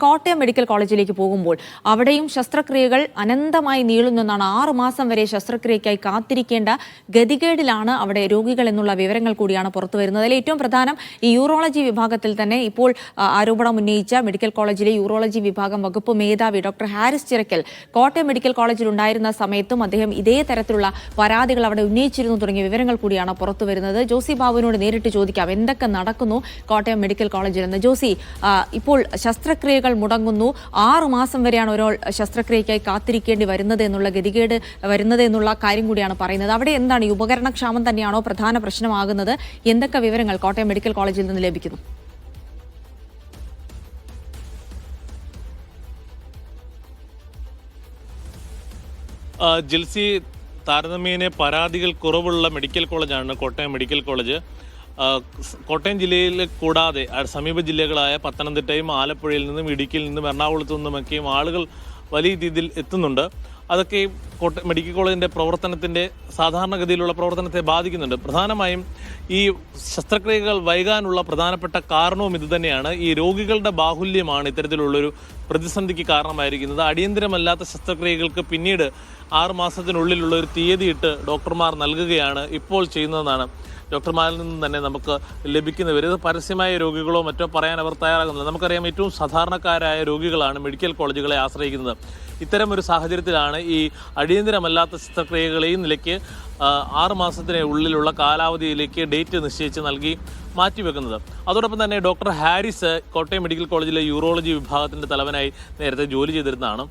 Kottayam medical കോളേജിലേക്ക് പോകുമ്പോൾ അവിടെയും ശസ്ത്രക്രിയകൾ അനന്തമായി നീളുന്നെന്നാണ് ആറു മാസം വരെ ശസ്ത്രക്രിയയ്ക്കായി കാത്തിരിക്കേണ്ട ഗതികേടിലാണ് അവിടെ രോഗികൾ എന്നുള്ള വിവരങ്ങൾ കൂടിയാണ് പുറത്തു വരുന്നത്. അതിൽ ഏറ്റവും പ്രധാനം ഈ യൂറോളജി വിഭാഗത്തിൽ തന്നെ ഇപ്പോൾ ആരോപണം ഉന്നയിച്ച മെഡിക്കൽ കോളേജിലെ യൂറോളജി വിഭാഗം വകുപ്പ് മേധാവി ഡോക്ടർ ഹാരിസ് ചിറക്കൽ കോട്ടയം മെഡിക്കൽ കോളേജിൽ ഉണ്ടായിരുന്ന സമയത്തും അദ്ദേഹം ഇതേ തരത്തിലുള്ള പരാതികൾ അവിടെ ഉന്നയിച്ചിരുന്നു തുടങ്ങിയ വിവരങ്ങൾ കൂടിയാണ് പുറത്തു വരുന്നത്. ജോസി ബാബുവിനോട് നേരിട്ട് ചോദിക്കാം എന്തൊക്കെ നടക്കുന്നു കോട്ടയം മെഡിക്കൽ കോളേജിൽ നിന്ന് ജോസി ഇപ്പോൾ ശസ്ത്രക്രിയകൾ മുടങ്ങുന്നു. ആറുമാസം വരെയാണ് ഒരാൾ ശസ്ത്രക്രിയയ്ക്കായി കാത്തിരിക്കേണ്ടി വരുന്നത് എന്നുള്ള ഗതികേട് വരുന്നത് എന്നുള്ള കാര്യം കൂടിയാണ് പറയുന്നത്. അവിടെ എന്താണ്? ഈ ഉപകരണക്ഷാമം തന്നെയാണോ പ്രധാന പ്രശ്നമാകുന്നത്? എന്തൊക്കെ വിവരങ്ങൾ കോട്ടയം മെഡിക്കൽ കോളേജിൽ നിന്ന് ലഭിക്കുന്നു? ജിൽസി താരതമ്യേന പരാതികൾ കുറവുള്ള മെഡിക്കൽ കോളേജാണ് കോട്ടയം മെഡിക്കൽ കോളേജ്. കോട്ടയം ജില്ലയിൽ കൂടാതെ സമീപ ജില്ലകളായ പത്തനംതിട്ടയും ആലപ്പുഴയിൽ നിന്നും ഇടുക്കിയിൽ നിന്നും എറണാകുളത്തു നിന്നുമൊക്കെയും ആളുകൾ വലിയ രീതിയിൽ എത്തുന്നുണ്ട്. അതൊക്കെ കോട്ടയം മെഡിക്കൽ കോളേജിന്റെ പ്രവർത്തനത്തിന്റെ സാധാരണഗതിയിലുള്ള പ്രവർത്തനത്തെ ബാധിക്കുന്നുണ്ട്. പ്രധാനമായും ഈ ശസ്ത്രക്രിയകൾ വൈകാനുള്ള പ്രധാനപ്പെട്ട കാരണവും ഇതുതന്നെയാണ് ഈ രോഗികളുടെ ബാഹുല്യമാണ് ഇത്തരത്തിലുള്ളൊരു പ്രതിസന്ധിക്ക് കാരണമായിരിക്കുന്നത്. അടിയന്തരമല്ലാത്ത ശസ്ത്രക്രിയകൾക്ക് പിന്നീട് ആറ് മാസത്തിനുള്ളിലുള്ള ഒരു തീയതിയിട്ട് ഡോക്ടർമാർ നൽകുകയാണ് ഇപ്പോൾ ചെയ്യുന്നതെന്നാണ് ഡോക്ടർമാരിൽ നിന്ന് തന്നെ നമുക്ക് ലഭിക്കുന്നവർ. ഇത് പരസ്യമായ രോഗികളോ മറ്റോ പറയാൻ അവർ തയ്യാറാകുന്നില്ല. നമുക്കറിയാം ഏറ്റവും സാധാരണക്കാരായ രോഗികളാണ് മെഡിക്കൽ കോളേജുകളെ ആശ്രയിക്കുന്നത്. ഇത്തരം ഒരു സാഹചര്യത്തിലാണ് ഈ അടിയന്തരമല്ലാത്ത ശസ്ത്രക്രിയകളെ നിലയ്ക്ക് ആറ് മാസത്തിന് ഉള്ളിലുള്ള കാലാവധിയിലേക്ക് ഡേറ്റ് നിശ്ചയിച്ച് നൽകി മാറ്റിവെക്കുന്നത്. അതോടൊപ്പം തന്നെ ഡോക്ടർ ഹാരിസ് കോട്ടയം മെഡിക്കൽ കോളേജിലെ യൂറോളജി വിഭാഗത്തിന്റെ തലവനായി നേരത്തെ ജോലി ചെയ്തിരുന്നതാണ്.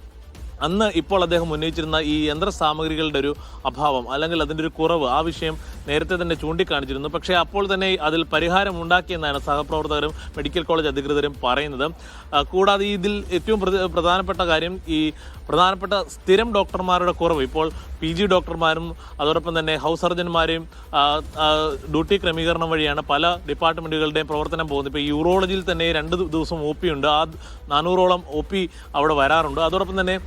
അന്ന് ഇപ്പോൾ അദ്ദേഹം ഉന്നയിച്ചിരുന്ന ഈ യന്ത്ര സാമഗ്രികളുടെ ഒരു അഭാവം അല്ലെങ്കിൽ അതിന്റെ ഒരു കുറവ് ആ വിഷയം നേരത്തെ തന്നെ ചൂണ്ടിക്കാണിച്ചിരുന്നു. പക്ഷേ അപ്പോൾ തന്നെ അതിൽ പരിഹാരം ഉണ്ടാക്കിയെന്നാണ് സഹപ്രവർത്തകരും മെഡിക്കൽ കോളേജ് അധികൃതരും പറയുന്നത്. കൂടാതെ ഇതിൽ ഏറ്റവും പ്രധാനപ്പെട്ട കാര്യം ഈ പ്രധാനപ്പെട്ട സ്ഥിരം ഡോക്ടർമാരുടെ കുറവ്. ഇപ്പോൾ പി ജി ഡോക്ടർമാരും അതോടൊപ്പം തന്നെ ഹൗസ് സർജന്മാരെയും ഡ്യൂട്ടി ക്രമീകരണം വഴിയാണ് പല ഡിപ്പാർട്ട്മെന്റുകളുടെയും പ്രവർത്തനം പോകുന്നത്. ഇപ്പോൾ യൂറോളജിയിൽ തന്നെ രണ്ട് ദിവസം ഒ പി ഉണ്ട്. ആ നാനൂറോളം ഒ പി അവിടെ വരാറുണ്ട്. അതോടൊപ്പം തന്നെ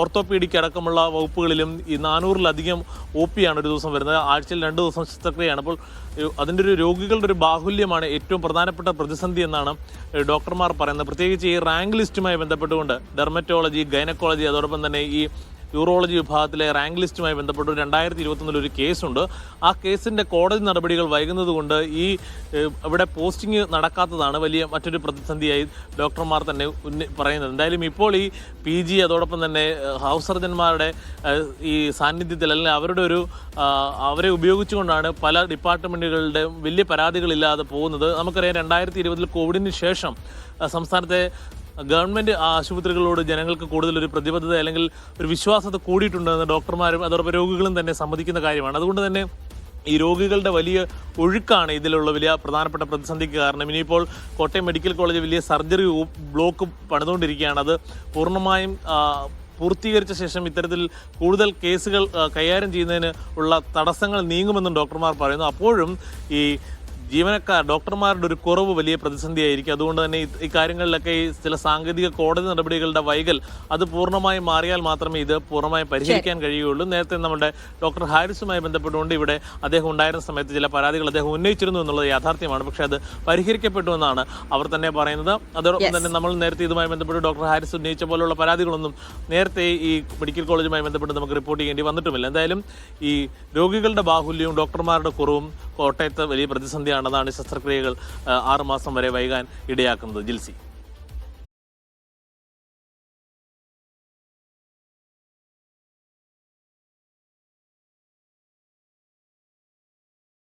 ഓർത്തോപീഡിക് അടക്കമുള്ള വകുപ്പുകളിലും ഈ നാനൂറിലധികം ഒ ആണ് ഒരു ദിവസം വരുന്നത്. ആഴ്ചയിൽ രണ്ട് ദിവസം ശസ്ത്രക്രിയയാണ്. അപ്പോൾ അതിന്റെ ഒരു രോഗികളുടെ ഒരു ബാഹുല്യമാണ് ഏറ്റവും പ്രധാനപ്പെട്ട പ്രതിസന്ധി എന്നാണ് ഡോക്ടർമാർ പറയുന്നത്. പ്രത്യേകിച്ച് ഈ റാങ്ക് ലിസ്റ്റുമായി ബന്ധപ്പെട്ടുകൊണ്ട് ഡെർമറ്റോളജി ഗൈനക്കോളജി അതോടൊപ്പം തന്നെ ഈ യൂറോളജി വിഭാഗത്തിലെ റാങ്ക് ലിസ്റ്റുമായി ബന്ധപ്പെട്ട് രണ്ടായിരത്തി ഇരുപത്തൊന്നിൽ ഒരു കേസുണ്ട്. ആ കേസിന്റെ കോടതി നടപടികൾ വൈകുന്നത് കൊണ്ട് ഈ ഇവിടെ പോസ്റ്റിംഗ് നടക്കാത്തതാണ് വലിയ മറ്റൊരു പ്രതിസന്ധിയായി ഡോക്ടർമാർ തന്നെ പറയുന്നത്. എന്തായാലും ഇപ്പോൾ ഈ പി ജി അതോടൊപ്പം തന്നെ ഹൗസ് സർജന്മാരുടെ ഈ സാന്നിധ്യത്തിൽ അല്ലെങ്കിൽ അവരുടെ ഒരു അവരെ ഉപയോഗിച്ചുകൊണ്ടാണ് പല ഡിപ്പാർട്ട്മെന്റുകളുടെ വലിയ പരാതികളില്ലാതെ പോകുന്നത്. നമുക്കറിയാം രണ്ടായിരത്തി ഇരുപതിൽ കോവിഡിന് ശേഷം സംസ്ഥാനത്തെ ഗവൺമെന്റ് ആശുപത്രികളോട് ജനങ്ങൾക്ക് കൂടുതൽ ഒരു പ്രതിബദ്ധത അല്ലെങ്കിൽ ഒരു വിശ്വാസത കൂടിയിട്ടുണ്ടെന്ന് ഡോക്ടർമാരും അതോടൊപ്പം രോഗികളും തന്നെ സമ്മതിക്കുന്ന കാര്യമാണ്. അതുകൊണ്ട് തന്നെ ഈ രോഗികളുടെ വലിയ ഒഴുക്കാണ് ഇതിലുള്ള വലിയ പ്രധാനപ്പെട്ട പ്രതിസന്ധിക്ക് കാരണം. ഇനിയിപ്പോൾ കോട്ടയം മെഡിക്കൽ കോളേജ് വലിയ സർജറി ബ്ലോക്ക് പണിതുകൊണ്ടിരിക്കുകയാണ്. അത് പൂർണമായും പൂർത്തീകരിച്ച ശേഷം ഇത്തരത്തിൽ കൂടുതൽ കേസുകൾ കൈകാര്യം ചെയ്യുന്നതിന് ഉള്ള തടസ്സങ്ങൾ നീങ്ങുമെന്നും ഡോക്ടർമാർ പറയുന്നു. അപ്പോഴും ഈ ജീവനക്കാർ ഡോക്ടർമാരുടെ ഒരു കുറവ് വലിയ പ്രതിസന്ധിയായിരിക്കും. അതുകൊണ്ട് തന്നെ ഇക്കാര്യങ്ങളിലൊക്കെ ഈ ചില സാങ്കേതിക കോടതി നടപടികളുടെ വൈകൽ അത് പൂർണമായും മാറിയാൽ മാത്രമേ ഇത് പൂർണമായും പരിഹരിക്കാൻ കഴിയുകയുള്ളൂ. നേരത്തെ നമ്മുടെ ഡോക്ടർ ഹാരിസുമായി ബന്ധപ്പെട്ടുകൊണ്ട് ഇവിടെ അദ്ദേഹം ഉണ്ടായിരുന്ന സമയത്ത് ചില പരാതികൾ അദ്ദേഹം ഉന്നയിച്ചിരുന്നു എന്നുള്ളത് യാഥാർത്ഥ്യമാണ്. പക്ഷേ അത് പരിഹരിക്കപ്പെട്ടു എന്നാണ് അവർ തന്നെ പറയുന്നത്. അതോടൊപ്പം തന്നെ നമ്മൾ നേരത്തെ ഇതുമായി ബന്ധപ്പെട്ട് ഡോക്ടർ ഹാരിസ് ഉന്നയിച്ച പോലുള്ള പരാതികളൊന്നും നേരത്തെ ഈ മെഡിക്കൽ കോളേജുമായി ബന്ധപ്പെട്ട് നമുക്ക് റിപ്പോർട്ട് ചെയ്യേണ്ടി വന്നിട്ടുമില്ല. എന്തായാലും ഈ രോഗികളുടെ ബാഹുല്യവും ഡോക്ടർമാരുടെ കുറവും കോട്ടയത്ത് വലിയ പ്രതിസന്ധിയാണെന്നാണ് ശസ്ത്രക്രിയകൾ ആറുമാസം വരെ വൈകാൻ ഇടയാക്കുന്നത്. ജിൽസി.